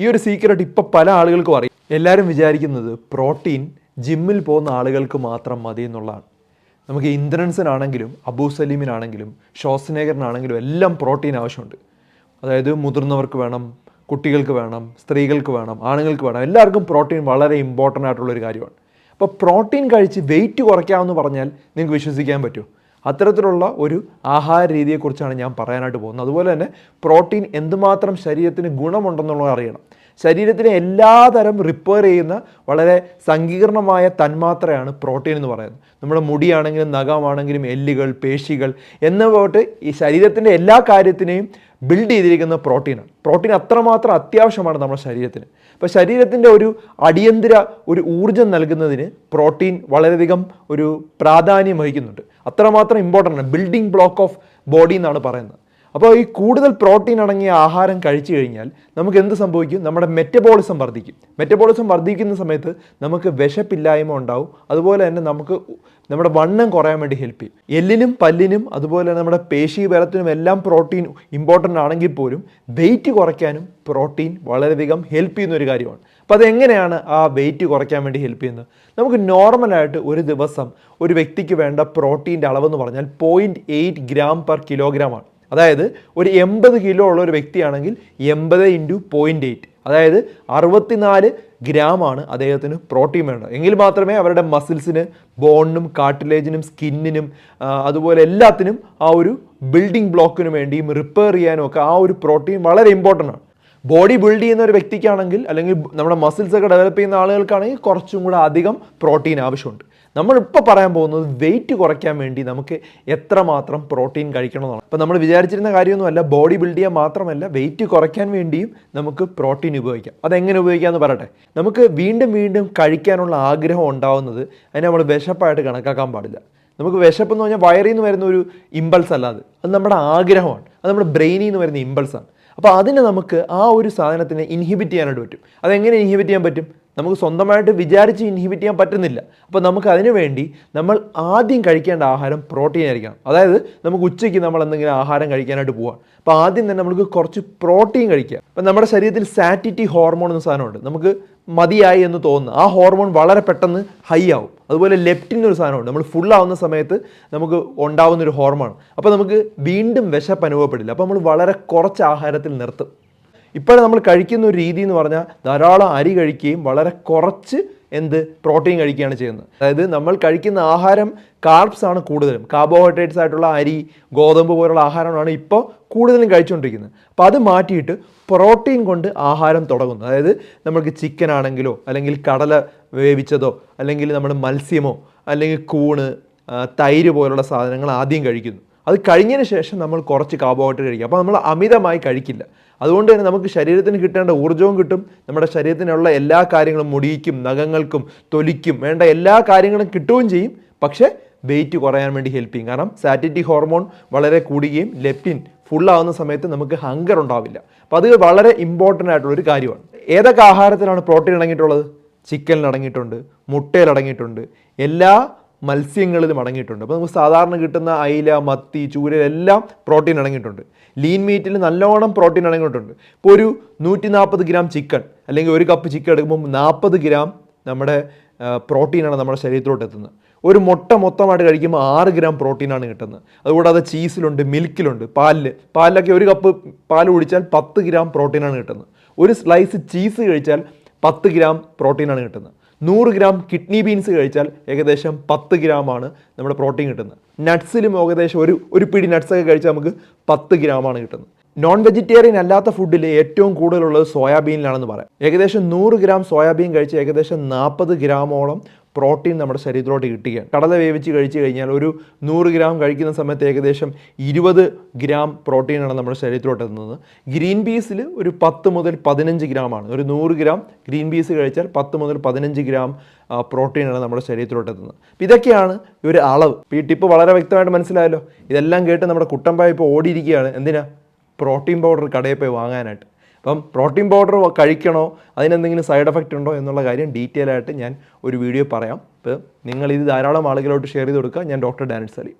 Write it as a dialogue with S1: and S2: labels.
S1: ഈ ഒരു സീക്രട്ട് ഇപ്പം പല ആളുകൾക്കും അറിയാം. എല്ലാവരും വിചാരിക്കുന്നത് പ്രോട്ടീൻ ജിമ്മിൽ പോകുന്ന ആളുകൾക്ക് മാത്രം മതി എന്നുള്ളതാണ്. നമുക്ക് ഇന്ദ്രൻസിനാണെങ്കിലും അബൂ സലീമിനാണെങ്കിലും ഷോസ്നേഗറിനാണെങ്കിലും എല്ലാം പ്രോട്ടീൻ ആവശ്യമുണ്ട്. അതായത് മുതിർന്നവർക്ക് വേണം കുട്ടികൾക്ക് വേണം സ്ത്രീകൾക്ക് വേണം ആണുങ്ങൾക്ക് വേണം എല്ലാവർക്കും പ്രോട്ടീൻ വളരെ ഇമ്പോർട്ടന്റ് ആയിട്ടുള്ള ഒരു കാര്യമാണ്. അപ്പോൾ പ്രോട്ടീൻ കഴിച്ച് വെയിറ്റ് കുറയ്ക്കാമെന്ന് പറഞ്ഞാൽ നിങ്ങൾക്ക് വിശ്വസിക്കാൻ പറ്റുമോ? അത്തരത്തിലുള്ള ഒരു ആഹാര രീതിയെക്കുറിച്ചാണ് ഞാൻ പറയാനായിട്ട് പോകുന്നത്. അതുപോലെ തന്നെ പ്രോട്ടീൻ എന്തുമാത്രം ശരീരത്തിന് ഗുണമുണ്ടെന്നുള്ളത് അറിയണം. ശരീരത്തിനെ എല്ലാ തരം റിപ്പയർ ചെയ്യുന്ന വളരെ സങ്കീർണമായ തന്മാത്രയാണ് പ്രോട്ടീൻ എന്ന് പറയുന്നത്. നമ്മുടെ മുടിയാണെങ്കിലും നഖമാണെങ്കിലും എല്ലുകൾ പേശികൾ എന്ന പോട്ട് ഈ ശരീരത്തിന്റെ എല്ലാ കാര്യത്തിനെയും ബിൽഡ് ചെയ്തിരിക്കുന്ന പ്രോട്ടീനാണ് പ്രോട്ടീൻ അത്രമാത്രം അത്യാവശ്യമാണ് നമ്മുടെ ശരീരത്തിന്. അപ്പോൾ ശരീരത്തിന്റെ ഒരു അടിയന്തര ഒരു ഊർജം നൽകുന്നതിന് പ്രോട്ടീൻ വളരെയധികം ഒരു പ്രാധാന്യം വഹിക്കുന്നുണ്ട്. അത്രമാത്രം ഇമ്പോർട്ടന്റ് ആണ്. ബിൽഡിംഗ് ബ്ലോക്ക് ഓഫ് ബോഡി എന്നാണ് പറയുന്നത്. അപ്പോൾ ഈ കൂടുതൽ പ്രോട്ടീൻ അടങ്ങിയ ആഹാരം കഴിച്ചു കഴിഞ്ഞാൽ നമുക്ക് എന്ത് സംഭവിക്കും? നമ്മുടെ മെറ്റബോളിസം വർദ്ധിക്കും. മെറ്റബോളിസം വർദ്ധിക്കുന്ന സമയത്ത് നമുക്ക് വിശപ്പില്ലായ്മ ഉണ്ടാവും. അതുപോലെ തന്നെ നമുക്ക് നമ്മുടെ വണ്ണം കുറയാൻ വേണ്ടി ഹെൽപ്പ് ചെയ്യും. എല്ലിനും പല്ലിനും അതുപോലെ തന്നെ നമ്മുടെ പേശി ബലത്തിനും എല്ലാം പ്രോട്ടീൻ ഇമ്പോർട്ടന്റ് ആണെങ്കിൽ പോലും വെയിറ്റ് കുറയ്ക്കാനും പ്രോട്ടീൻ വളരെയധികം ഹെൽപ്പ് ചെയ്യുന്ന ഒരു കാര്യമാണ്. അപ്പോൾ അതെങ്ങനെയാണ് ആ വെയിറ്റ് കുറയ്ക്കാൻ വേണ്ടി ഹെൽപ്പ് ചെയ്യുന്നത്? നമുക്ക് നോർമലായിട്ട് ഒരു ദിവസം ഒരു വ്യക്തിക്ക് വേണ്ട പ്രോട്ടീന്റെ അളവെന്ന് പറഞ്ഞാൽ point eight gram per kilogram ആണ്. അതായത് ഒരു എൺപത് കിലോ ഉള്ള ഒരു വ്യക്തിയാണെങ്കിൽ എൺപത് ഇന്റു പോയിന്റ് എയ്റ്റ് അതായത് അറുപത്തിനാല് ഗ്രാമാണ് അദ്ദേഹത്തിന് പ്രോട്ടീൻ വേണ്ടത്. എങ്കിൽ മാത്രമേ അവരുടെ മസിൽസിന് ബോണിനും കാർട്ടിലേജിനും സ്കിന്നിനും അതുപോലെ എല്ലാത്തിനും ആ ഒരു ബിൽഡിംഗ് ബ്ലോക്കിന് വേണ്ടിയും റിപ്പയർ ചെയ്യാനും ഒക്കെ ആ ഒരു പ്രോട്ടീൻ വളരെ ഇമ്പോർട്ടന്റ് ആണ്. ബോഡി ബിൽഡ് ചെയ്യുന്ന ഒരു വ്യക്തിക്കാണെങ്കിൽ അല്ലെങ്കിൽ നമ്മുടെ മസിൽസ് ഒക്കെ ഡെവലപ്പ് ചെയ്യുന്ന ആളുകൾക്കാണെങ്കിൽ കുറച്ചും കൂടെ അധികം പ്രോട്ടീൻ ആവശ്യമുണ്ട്. നമ്മളിപ്പോൾ പറയാൻ പോകുന്നത് വെയിറ്റ് കുറയ്ക്കാൻ വേണ്ടി നമുക്ക് എത്രമാത്രം പ്രോട്ടീൻ കഴിക്കണമെന്നാണ്. അപ്പോൾ നമ്മൾ വിചാരിച്ചിരുന്ന കാര്യമൊന്നുമല്ല ബോഡി ബിൽഡ് ചെയ്യാൻ മാത്രമല്ല വെയിറ്റ് കുറയ്ക്കാൻ വേണ്ടിയും നമുക്ക് പ്രോട്ടീൻ ഉപയോഗിക്കാം. അതെങ്ങനെ ഉപയോഗിക്കാമെന്ന് പറയട്ടെ. നമുക്ക് വീണ്ടും വീണ്ടും കഴിക്കാനുള്ള ആഗ്രഹം ഉണ്ടാവുന്നത് അതിനെ നമ്മൾ വിശപ്പായിട്ട് കണക്കാക്കാൻ പാടില്ല. നമുക്ക് വിശപ്പ് എന്ന് പറഞ്ഞാൽ വയറിൽ നിന്ന് വരുന്ന ഒരു ഇമ്പൾസ് അല്ല അത്. അത് നമ്മുടെ ആഗ്രഹമാണ്. അത് നമ്മുടെ ബ്രെയിനിൽ നിന്ന് വരുന്ന ഇമ്പൾസാണ് അപ്പോൾ അതിനെ നമുക്ക് ആ ഒരു സാധനത്തിനെ ഇൻഹിബിറ്റ് ചെയ്യാനായിട്ട് പറ്റും. അതെങ്ങനെ ഇൻഹിബിറ്റ് ചെയ്യാൻ പറ്റും? നമുക്ക് സ്വന്തമായിട്ട് വിചാരിച്ച് ഇൻഹിബിറ്റ് ചെയ്യാൻ പറ്റുന്നില്ല. അപ്പോൾ നമുക്ക് അതിനു വേണ്ടി നമ്മൾ ആദ്യം കഴിക്കേണ്ട ആഹാരം പ്രോട്ടീൻ ആയിരിക്കണം. അതായത് നമുക്ക് ഉച്ചയ്ക്ക് നമ്മൾ എന്തെങ്കിലും ആഹാരം കഴിക്കാനായിട്ട് പോവാം. അപ്പോൾ ആദ്യം തന്നെ നമുക്ക് കുറച്ച് പ്രോട്ടീൻ കഴിക്കുക. അപ്പം നമ്മുടെ ശരീരത്തിൽ സാറ്റിറ്റി ഹോർമോൺ എന്ന സാധനമുണ്ട്. നമുക്ക് മതിയായി എന്ന് തോന്നുന്നു ആ ഹോർമോൺ വളരെ പെട്ടെന്ന് ഹൈ ആവും. അതുപോലെ ലെപ്റ്റിൻ ഒരു സാധനമുണ്ട്. നമ്മൾ ഫുൾ ആവുന്ന സമയത്ത് നമുക്ക് ഉണ്ടാവുന്ന ഒരു ഹോർമോൺ അപ്പോൾ നമുക്ക് വീണ്ടും വിശപ്പ് അനുഭവപ്പെടില്ല. അപ്പോൾ നമ്മൾ വളരെ കുറച്ച് ആഹാരത്തിൽ നിർത്തും. ഇപ്പോഴും നമ്മൾ കഴിക്കുന്ന ഒരു രീതി എന്ന് പറഞ്ഞാൽ ധാരാളം അരി കഴിക്കുകയും വളരെ കുറച്ച് എന്ത് പ്രോട്ടീൻ കഴിക്കുകയാണ് ചെയ്യുന്നത്. അതായത് നമ്മൾ കഴിക്കുന്ന ആഹാരം കാർബ്സ് ആണ് കൂടുതലും. കാർബോഹൈഡ്രേറ്റ്സ് ആയിട്ടുള്ള അരി ഗോതമ്പ് പോലുള്ള ആഹാരമാണ് ഇപ്പോൾ കൂടുതലും കഴിച്ചുകൊണ്ടിരിക്കുന്നത്. അപ്പോൾ അത് മാറ്റിയിട്ട് പ്രോട്ടീൻ കൊണ്ട് ആഹാരം തുടങ്ങുന്നു. അതായത് നമുക്ക് ചിക്കൻ ആണെങ്കിലോ അല്ലെങ്കിൽ കടല വേവിച്ചതോ അല്ലെങ്കിൽ നമ്മൾ മത്സ്യമോ അല്ലെങ്കിൽ കൂണ് തൈര് പോലുള്ള സാധനങ്ങൾ ആദ്യം കഴിക്കുന്നു. അത് കഴിഞ്ഞതിന് ശേഷം നമ്മൾ കുറച്ച് കാർബോഹൈഡ്രേറ്റ് കഴിക്കും. അപ്പോൾ നമ്മൾ അമിതമായി കഴിക്കില്ല. അതുകൊണ്ട് തന്നെ നമുക്ക് ശരീരത്തിന് കിട്ടേണ്ട ഊർജവും കിട്ടും. നമ്മുടെ ശരീരത്തിനുള്ള എല്ലാ കാര്യങ്ങളും മുടിക്കും നഖങ്ങൾക്കും തൊലിക്കും വേണ്ട എല്ലാ കാര്യങ്ങളും കിട്ടുകയും ചെയ്യും. പക്ഷേ വെയിറ്റ് കുറയാൻ വേണ്ടി ഹെൽപ്പ് ചെയ്യും. കാരണം സാറ്റിറ്റി ഹോർമോൺ വളരെ കൂടുകയും ലെപ്റ്റിൻ ഫുള്ളാവുന്ന സമയത്ത് നമുക്ക് ഹങ്കർ ഉണ്ടാവില്ല. അപ്പോൾ അത് വളരെ ഇമ്പോർട്ടന്റ് ആയിട്ടുള്ള ഒരു കാര്യമാണ്. ഏതൊക്കെ ആഹാരത്തിലാണ് പ്രോട്ടീൻ അടങ്ങിയിട്ടുള്ളത്? ചിക്കനിൽ അടങ്ങിയിട്ടുണ്ട് മുട്ടയിൽ അടങ്ങിയിട്ടുണ്ട്. എല്ലാ മത്സ്യങ്ങളിലും അടങ്ങിയിട്ടുണ്ട് അപ്പോൾ നമുക്ക് സാധാരണ കിട്ടുന്ന അയില മത്തി ചൂര എല്ലാം പ്രോട്ടീൻ അടങ്ങിയിട്ടുണ്ട്. ലീൻ മീറ്റിൽ നല്ലോണം പ്രോട്ടീൻ അടങ്ങിയിട്ടുണ്ട്. ഇപ്പോൾ ഒരു നൂറ്റി നാൽപ്പത് ഗ്രാം ചിക്കൻ അല്ലെങ്കിൽ ഒരു കപ്പ് ചിക്കൻ എടുക്കുമ്പോൾ നാൽപ്പത് ഗ്രാം നമ്മുടെ പ്രോട്ടീനാണ് നമ്മുടെ ശരീരത്തിലോട്ട് എത്തുന്നത്. ഒരു മുട്ട മൊത്തമായിട്ട് കഴിക്കുമ്പോൾ ആറ് ഗ്രാം പ്രോട്ടീനാണ് കിട്ടുന്നത്. അതുകൂടാതെ ചീസിലുണ്ട് മിൽക്കിലുണ്ട് പാലിൽ പാലിലൊക്കെ ഒരു കപ്പ് പാൽ കുടിച്ചാൽ പത്ത് ഗ്രാം പ്രോട്ടീനാണ് കിട്ടുന്നത്. ഒരു സ്ലൈസ് ചീസ് കഴിച്ചാൽ പത്ത് ഗ്രാം പ്രോട്ടീനാണ് കിട്ടുന്നത്. നൂറ് ഗ്രാം കിഡ്നി ബീൻസ് കഴിച്ചാൽ ഏകദേശം പത്ത് ഗ്രാമാണ് നമ്മുടെ പ്രോട്ടീൻ കിട്ടുന്നത്. നട്ട്സിലും ഏകദേശം ഒരു ഒരു പിടി നട്ട്സൊക്കെ കഴിച്ചാൽ നമുക്ക് പത്ത് ഗ്രാമാണ് കിട്ടുന്നത്. നോൺ വെജിറ്റേറിയൻ അല്ലാത്ത ഫുഡിൽ ഏറ്റവും കൂടുതലുള്ളത് സോയാബീനിലാണെന്ന് പറയാം. ഏകദേശം നൂറ് ഗ്രാം സോയാബീൻ കഴിച്ച് ഏകദേശം നാൽപ്പത് ഗ്രാമോളം പ്രോട്ടീൻ നമ്മുടെ ശരീരത്തിലോട്ട് കിട്ടുകയാണ് കടല വേവിച്ച് കഴിച്ച് കഴിഞ്ഞാൽ ഒരു നൂറ് ഗ്രാം കഴിക്കുന്ന സമയത്ത് ഏകദേശം ഇരുപത് ഗ്രാം പ്രോട്ടീനാണ് നമ്മുടെ ശരീരത്തിലോട്ട് എത്തുന്നത്. ഗ്രീൻ പീസിൽ ഒരു പത്ത് മുതൽ പതിനഞ്ച് ഗ്രാമാണ്. ഒരു നൂറ് ഗ്രാം ഗ്രീൻ പീസ് കഴിച്ചാൽ പത്ത് മുതൽ പതിനഞ്ച് ഗ്രാം പ്രോട്ടീനാണ് നമ്മുടെ ശരീരത്തിലോട്ട് എത്തുന്നത്. അപ്പോൾ ഇതൊക്കെയാണ് ഒരു അളവ്. ഈ ടിപ്പ് വളരെ വ്യക്തമായിട്ട് മനസ്സിലായല്ലോ. ഇതെല്ലാം കേട്ട് നമ്മുടെ കുട്ടമ്പായ ഇപ്പോൾ ഓടിയിരിക്കുകയാണ്. എന്തിനാ? പ്രോട്ടീൻ പൗഡർ കടയിൽ പോയി വാങ്ങാനായിട്ട്. അപ്പം പ്രോട്ടീൻ പൗഡർ കഴിക്കണോ? അതിനെന്തെങ്കിലും സൈഡ് എഫക്റ്റ് ഉണ്ടോ എന്നുള്ള കാര്യം ഡീറ്റെയിൽ ആയിട്ട് ഞാൻ ഒരു വീഡിയോ പറയാം. അപ്പോൾ നിങ്ങൾ ഇത് ധാരാളം ആളുകളോട്ട് ഷെയർ ചെയ്ത് കൊടുക്കുക. ഞാൻ ഡോക്ടർ ഡാനിൽ സലീം.